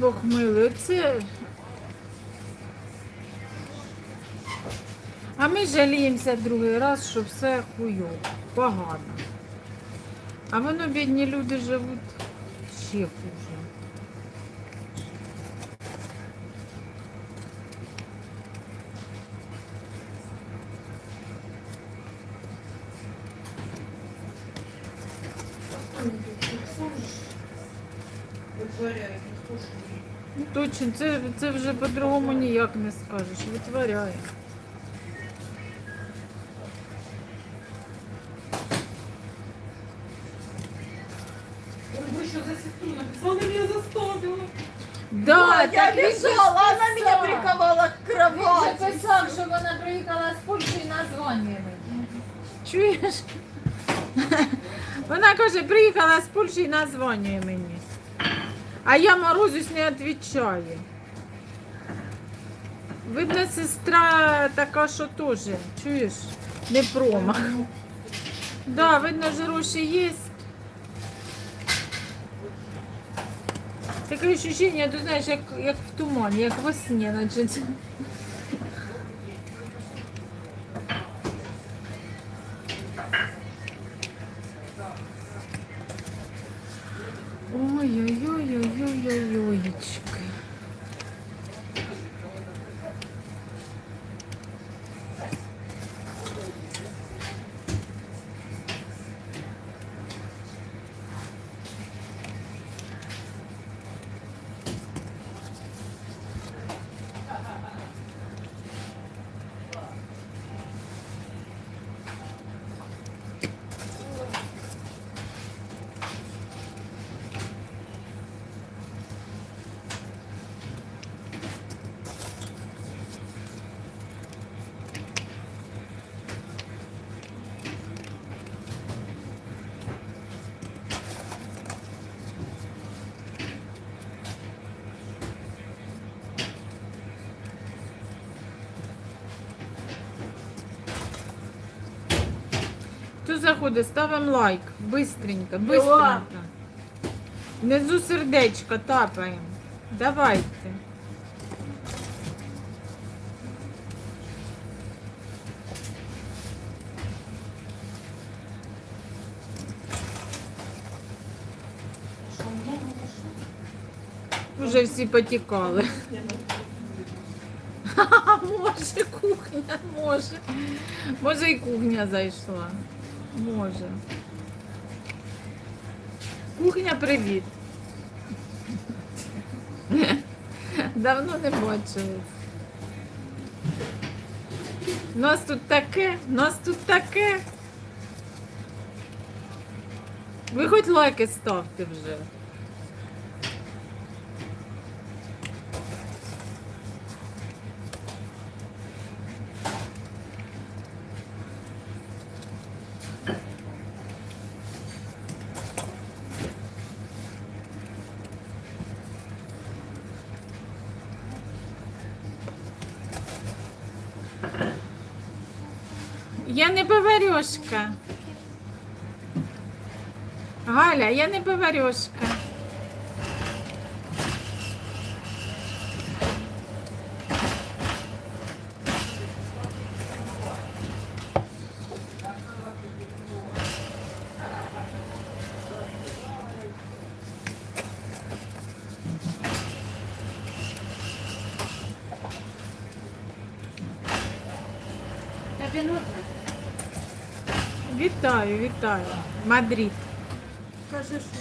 Бог милий. А ми жаліємося другий раз, що все хуйово, погано. А воно, бідні люди живуть ще хуже. Ну, це, це вже по-другому ніяк не скажеш. Витворяє. Вы еще за сестру написала, она заставила. Да, я так він же лежала, она меня писав. приковала к Він же кровати. писав, що вона приїхала з Польщі і названює мені. Чуєш? Вона каже, приїхала з Польщі і названює мені. А я морозюсь не відповідаю. Видно, сестра така, що теж, чуєш, не промах. Да, видно, ж гроші є. Таке відчуття, ти знаєш, як, як в тумані, як во сні, наче. Це. Ой-ой-ой-ой-ой-ой-ой-ой. Хто заходить, ставимо лайк. Бистренько, бистренько. Внизу сердечко тапаємо. Давайте. Уже всі потікали. Може кухня, може. Може і кухня зайшла. Може. Кухня, привіт. Давно не бачились. Нас тут таке, нас тут таке. Ви хоч лайки ставте вже. Я не поварюшка. Галя, я не поварюшка. Вітаю, вітаю. Мадрид. Скажи, что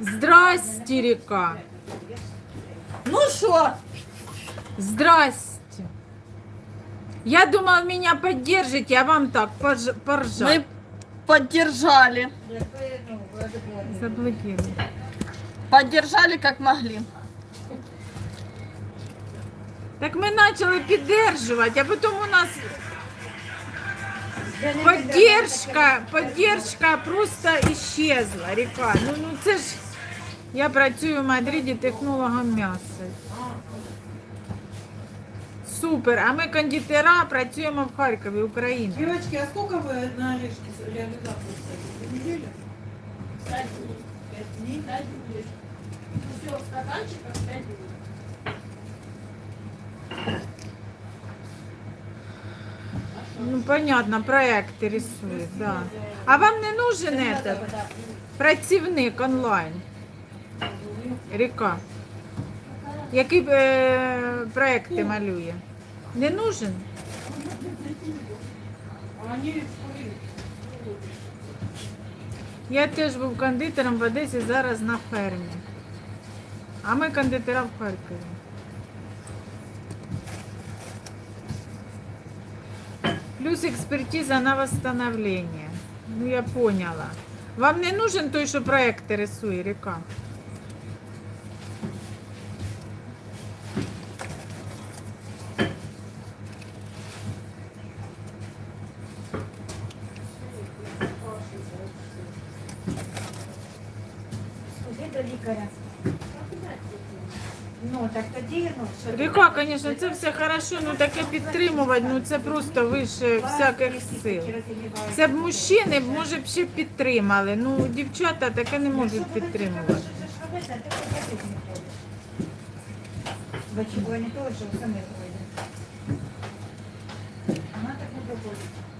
Здрасте, река. Ну что? Здрасте. Я думал, меня поддержите, а вам так порж- поржать. Мы поддержали. Заблокировали. Поддержали как могли. Так ми почали піддержувати, а потім у нас поддержка, поддержка просто исчезла, река. Ну, ну це ж я працюю в Мадриді технологом м'яса. Супер. А ми кондитера працюємо в Харкові, Україна. Девочки, а сколько вы на орешки реализацию ставите? Неделю? Пять дней. Пять дней? Пять дней. Все, в стаканчиках пять дней. Ну, понятно, проекти рисують, да. А вам не нужен этот працівник онлайн? Ріка. Які е, проекти малює? Не нужен? Я теж був кондитером в Одесі, зараз на фермі. А ми кондитера в Харкові. Плюс експертиза на восстановление. Ну, я поняла. Вам не нужен той, що проекти рисує, Ріка? Сходи до лікаря. Ну, так тоді, ну, що ти- Ріка, звісно, це все хорошо, ну таке підтримувати, ну це просто вище всяких сил. Це б мужчини, може б ще підтримали. Ну, дівчата таке не можуть підтримувати. Бачимо, не того, що саме. Вона так не доходить.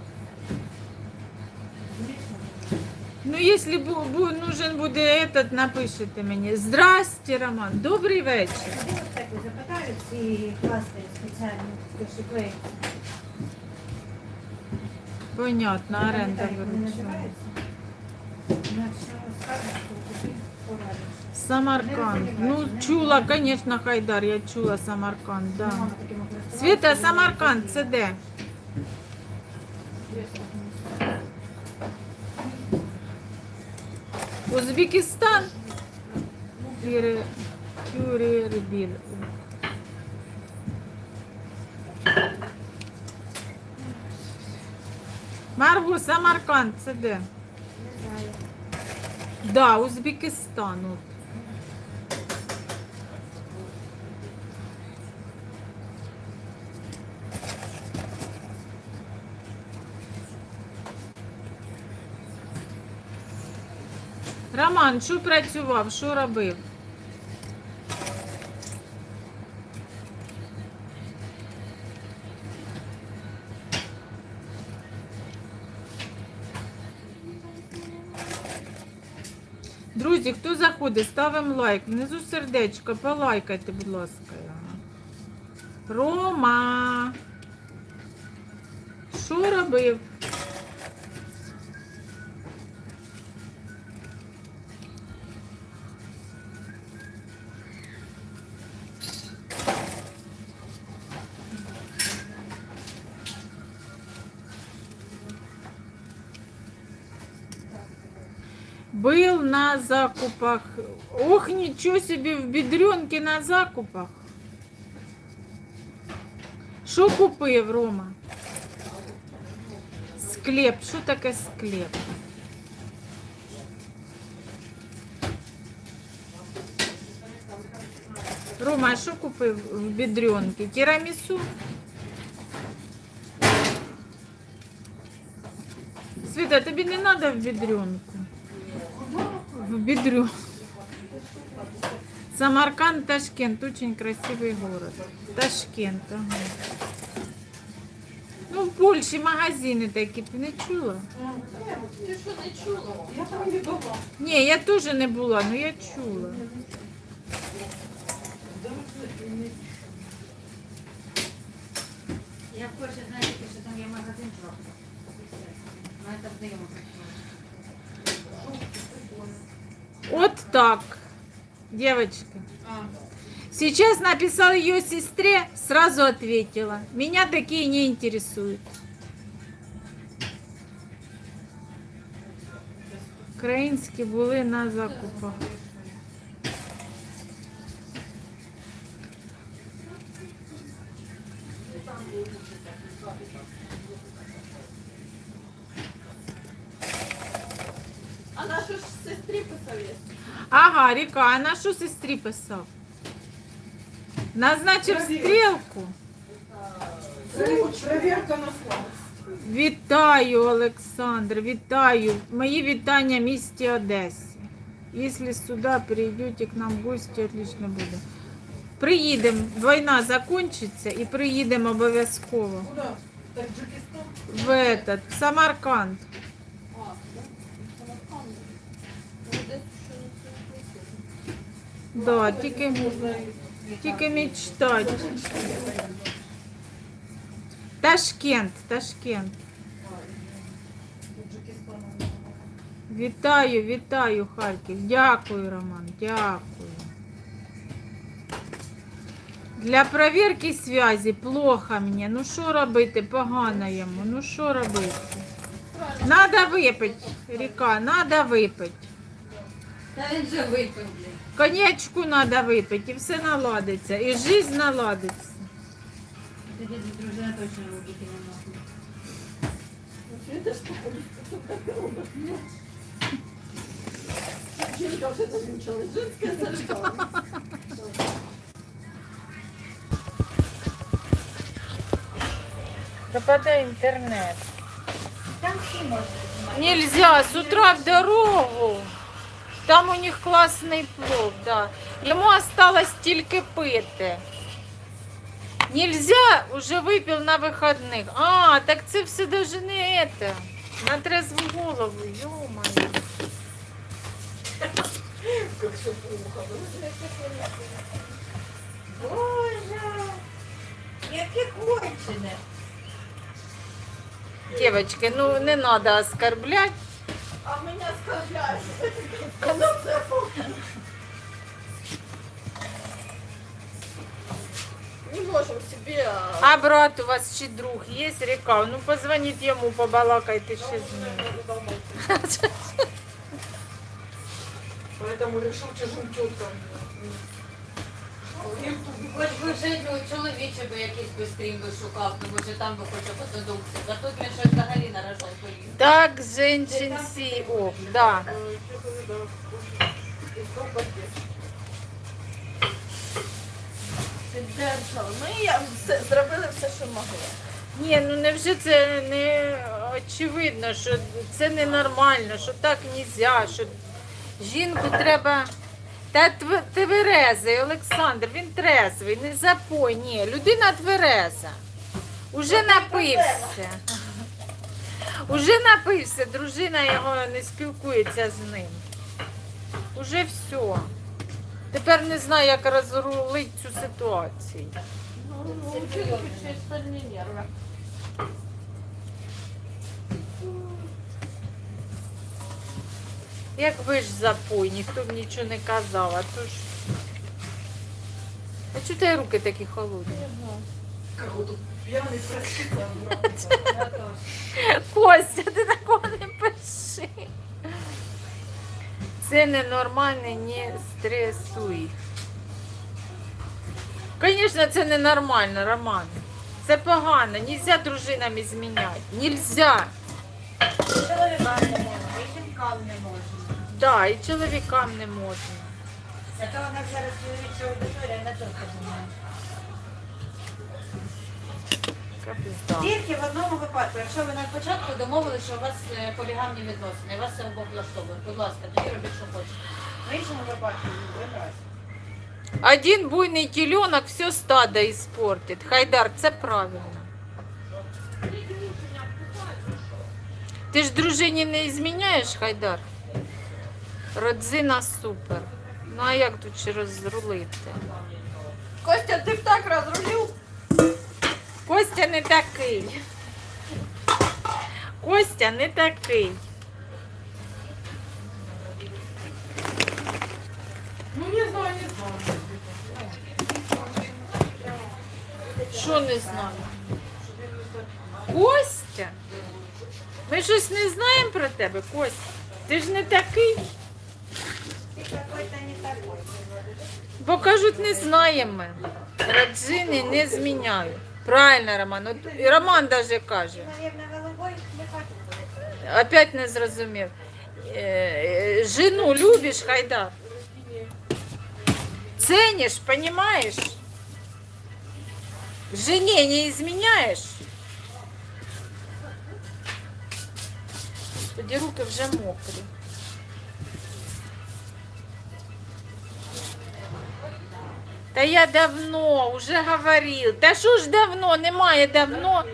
Ну, якщо бу, бу, нужен буде этот, напишите мені. Здрасте, Роман, добрий вечір. Де от так запитають ці класти спеціальні, то що клеїться? Понятно, оренда Пам'ятаю, вони виручила. називаються? Інакше скажуть, що тобі порадиш. Самарканд. Ну, чула, звісно, Хайдар, я чула Самарканд, да. Мама такими користувалася. Світа, Самарканд, це де? Узбекистан? Маргу, Самарканд, це де? Да, Узбекистан. От. Роман, що працював, що робив? Друзі, хто заходить, ставимо лайк. Внизу сердечко, полайкайте, будь ласка. Рома. Що робив? на закупах. Ох, ничего себе, в бідрюнки на закупах. Що купив, Рома? Склеп. Що таке склеп? Рома, а що купив в бідрюнки? Тірамісу? Світа, тобі не треба в бідрюнку? В Бедрю. Самарканд, Ташкент. Очень красивый город. Ташкент, ага. Ну, в Польщі магазини такі, ти не чула? Ты что, не чула? Я там не была. Ні, я теж не була, але я чула. Я в Польщі знаю, тільки, що там є магазин чувак. Мене там знайома працювала. От так, девочки. А, Сейчас написал ее сестре, сразу ответила. Меня такие не интересуют. Українські були на закупах. А нашу сестрі посоветуй. Ага, Ріка, а на що сестрі писав? Назначив стрілку. Проверка на слабость. Вітаю, Олександр, вітаю. Мої вітання місті Одесі. Якщо сюди прийдете к нам в гості, отлично буде. Приїдемо, війна закінчиться і приїдемо обов'язково? Таджикистан? в этот, в Самарканд. А, да? Самарканд. Ну, десь ще не Да, тільки, тільки мечтати. Ташкент, Ташкент. Вітаю, вітаю, Харків. Дякую, Роман, дякую. Для перевірки зв'язі плохо мені. Ну що робити? Погано йому. Ну що робити? Надо випити, ріка, надо випити. Та він же випив. Конячку надо випити і все наладиться. І життя наладиться. Тоді дружина точно робити не може. Жінка вже жінська. Пропадає інтернет. Там всі можуть. Нельзя, с утра в дорогу. Там у них класний плов, да. Йому осталось тільки пити. Нельзя, уже випив на вихідних. А, так це все даже не это. На трезву голову, ё-моё. Як все плохо. Боже, яке кончене. Девочки, ну не надо оскорблять. А меня оскорбляют. Казаться Не можем себе... А брат у вас чи друг є ріка? Ну позвоніть йому, побалакайте ще з ним. Поэтому решил чужим теткам. Хоч би вже ну, чоловіче би якийсь би стрім би шукав, тому що там би хоча б продукція. Зато він щось взагалі наражав поліз. Так, женщин всі. О, да. Ми я все, зробили все, що могли. Ні, ну невже це не очевидно, що це ненормально, що так нельзя, що жінку треба. Та тв- тверезий, Олександр, він трезвий, не запой, ні, людина твереза. Уже напився. Уже напився, дружина його не спілкується з ним. Уже все. Тепер не знаю, як розрулити цю ситуацію. Ну, ще стальні нерви. Як ви ж запой, ніхто б нічого не казав, а то ж. А чого тебе руки такі холодні? Костя, ти такого не пиши. Це ненормально, не стресуй. Звісно, це ненормально, Роман. Це погано, нельзя дружинами зміняти. Нельзя. Чоловікам не можна, і жінкам не можна. Да, і чоловікам не можна. Зато у нас зараз чоловіча аудиторія не тільки. Капізда. Тільки в одному випадку, якщо ви на початку домовилися, що у вас е, полігамні відносини, вас це обох влаштовує. Будь ласка, тоді робіть, що хочете. В іншому випадку вибирайте. Один буйний теленок все стадо испортит. Хайдар, це правильно. Ти ж дружині не зміняєш, Хайдар? Родзина супер. Ну а як тут ще розрулити? Костя, ти б так розрулив? Костя не такий. Костя не такий. Ну, не знаю, не знаю. Що не знаю? Костя? Ми щось не знаємо про тебе, Костя. Ти ж не такий. Ти какой-то не такой. Бо кажуть, не знаємо ми. Роджини не зміняють. Правильно, Роман. От і Роман навіть каже. Опять не зрозумів. Е, е, Жену любиш, Хайдар? Цениш, понімаєш? Жене не изменяешь? Господи, руки вже мокрі. Та я давно уже говорил. Та що ж давно? Немає давно.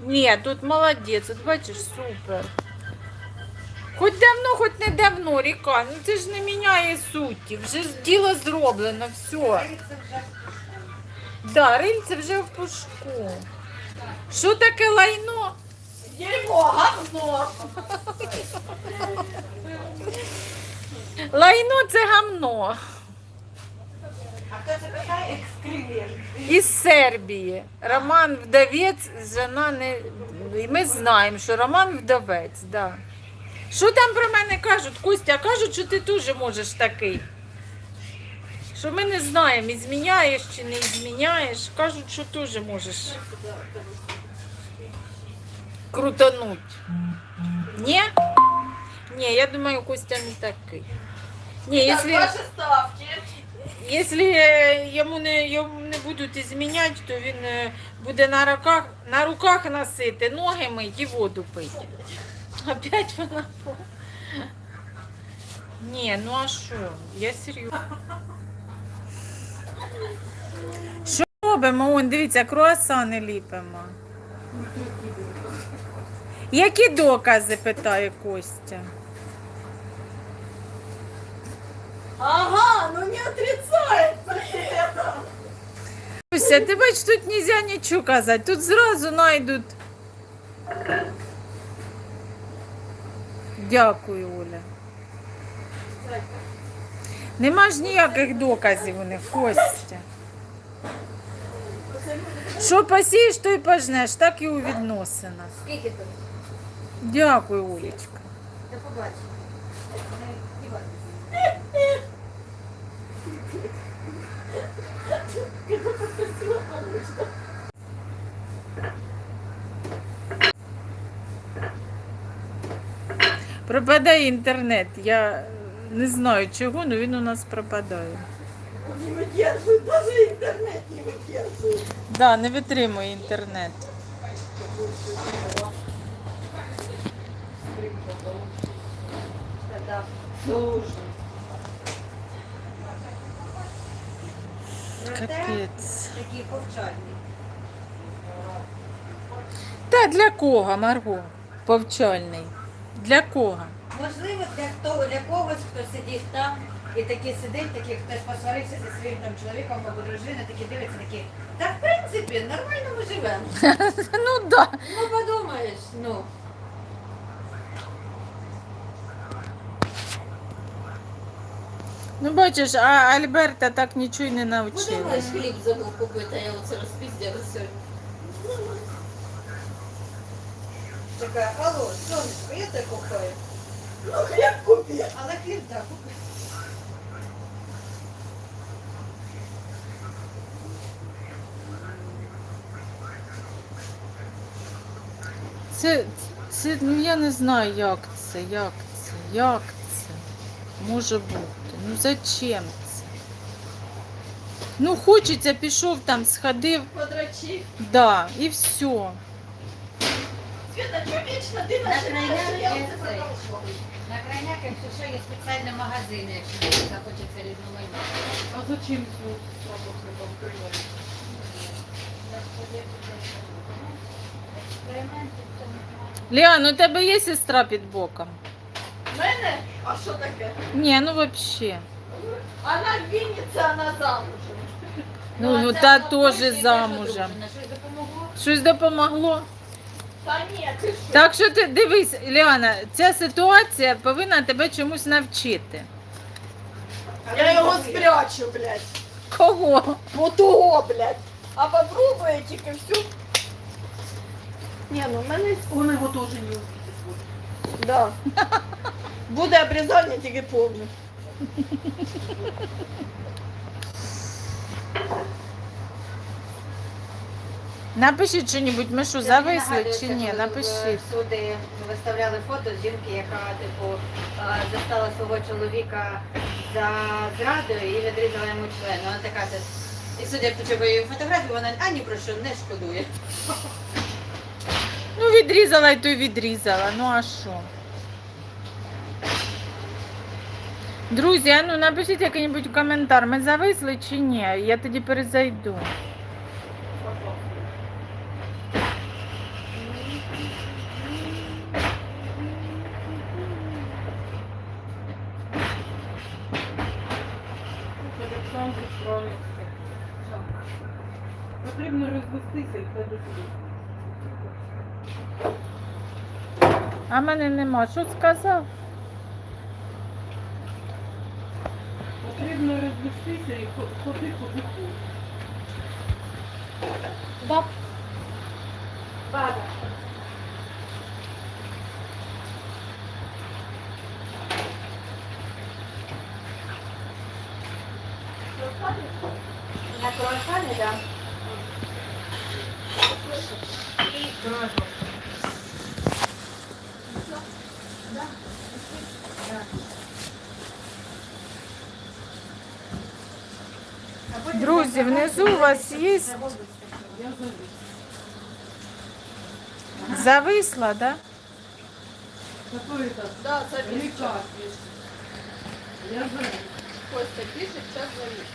Ні, тут молодець, от бачиш, супер. Хоч давно, хоч не давно, ріка. Ну це ж не міняє суті. Вже ж діло зроблено, все. Да, рильце вже в пушку. Що таке лайно? Дерьмо, говно. Лайно це гамно. А хто це питає? Екскремент. Із Сербії. Роман вдовець, жена не. І ми знаємо, що Роман вдовець, да. Що там про мене кажуть? Костя, кажуть, що ти теж можеш такий. Що ми не знаємо, і зміняєш чи не зміняєш. Кажуть, що теж можеш крутануть. Ні? Ні, я думаю, Костя не такий. Ні, якщо... Ваші ставки. Якщо йому не, йому не будуть зміняти, то він е, буде на руках, на руках носити, ноги мить і воду пити. Опять вона. Ні, ну а що? Я серйозно. Що робимо? Он, дивіться, круасани ліпимо. Які докази, питає Костя. Ага, ну не отрицается это. Люся, ти бач, тут нельзя нічого казати. Тут зразу знайдуть. Дякую, Оля. Нема ж ніяких доказів у них, Костя. Що посієш, то й пожнеш, так і у відносинах. Скільки тут? Дякую, Олечка. До побачення. Пропадає інтернет. Я не знаю чого, але він у нас пропадає. Не выдерживает, даже интернет не выдерживает. Да, не витримує інтернет. Да. Капець. такий повчальний. Та для кого, Марго? Повчальний. Для кого? Можливо, для хто для когось, хто сидить там і такі сидить, такі хтось посварився зі своїм там чоловіком або дружиною, такі дивиться, такі. Та в принципі, нормально ми живемо. Ну да. Ну подумаєш, ну. Ну бачиш, а Альберта так нічого й не навчила. Подумаєш, хліб забув купити, а я оце розпіздяла сьогодні. Така, алло, сонечко, я тебе кохаю. Ну хлеб купи. Але хліб так купи. Це, це, ну я не знаю, як це, як це, як це може бути. Ну зачем це? Ну хочеться, пішов там, сходив, Подрачи. да, і все. Света, что вечно ты На крайняк є цей. это На крайняк, якщо що, є спеціальні магазини, якщо захочеться різноманітно. А зачем работу там придумали? Ліан, у тебе є сестра під боком? Мене? А що таке? Ні, ну взагалі. Она в Вінниці, вона замужем. Ну, а та це теж теж замужем. Щось допомогло? Щось допомогло? Та ні, ти що? Так що ти дивись, Ліана, ця ситуація повинна тебе чомусь навчити. Я його спрячу, блядь. Кого? Вот того, блядь. А попробуй тільки всю. Не, ну в мене он його теж не. Да. Буде обрізання тільки повне. Напишіть щось, ми що, Я зависли чи ні? коли Напишіть. Суди виставляли фото жінки, яка типу застала свого чоловіка за зрадою і відрізала йому член. Вона така, І судя по тебе фотографії, вона ані про що не шкодує. Відрізала і то відрізала. Ну а що? Друзі, а ну напишіть який-небудь коментар, ми зависли чи ні? Я тоді перезайду. Потрібно розвестися і це Ама не, не можеш отказал. Потребно размисли се и ходи ходи Баб. Баба. На круассане, да. И круассан. Друзі, внизу у вас є завис. зависла, да? Да, есть. Завис. Костя пишет, сейчас завис.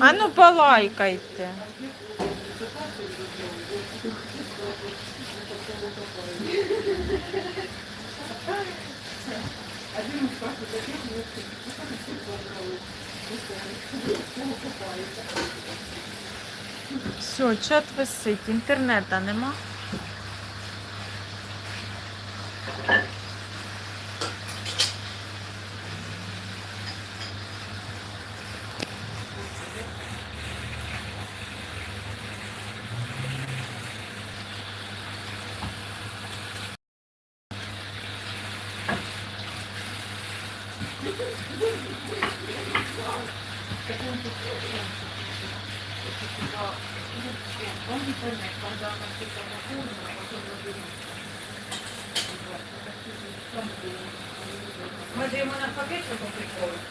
А ну полайкайте. Один Все, чат висить, інтернета нема.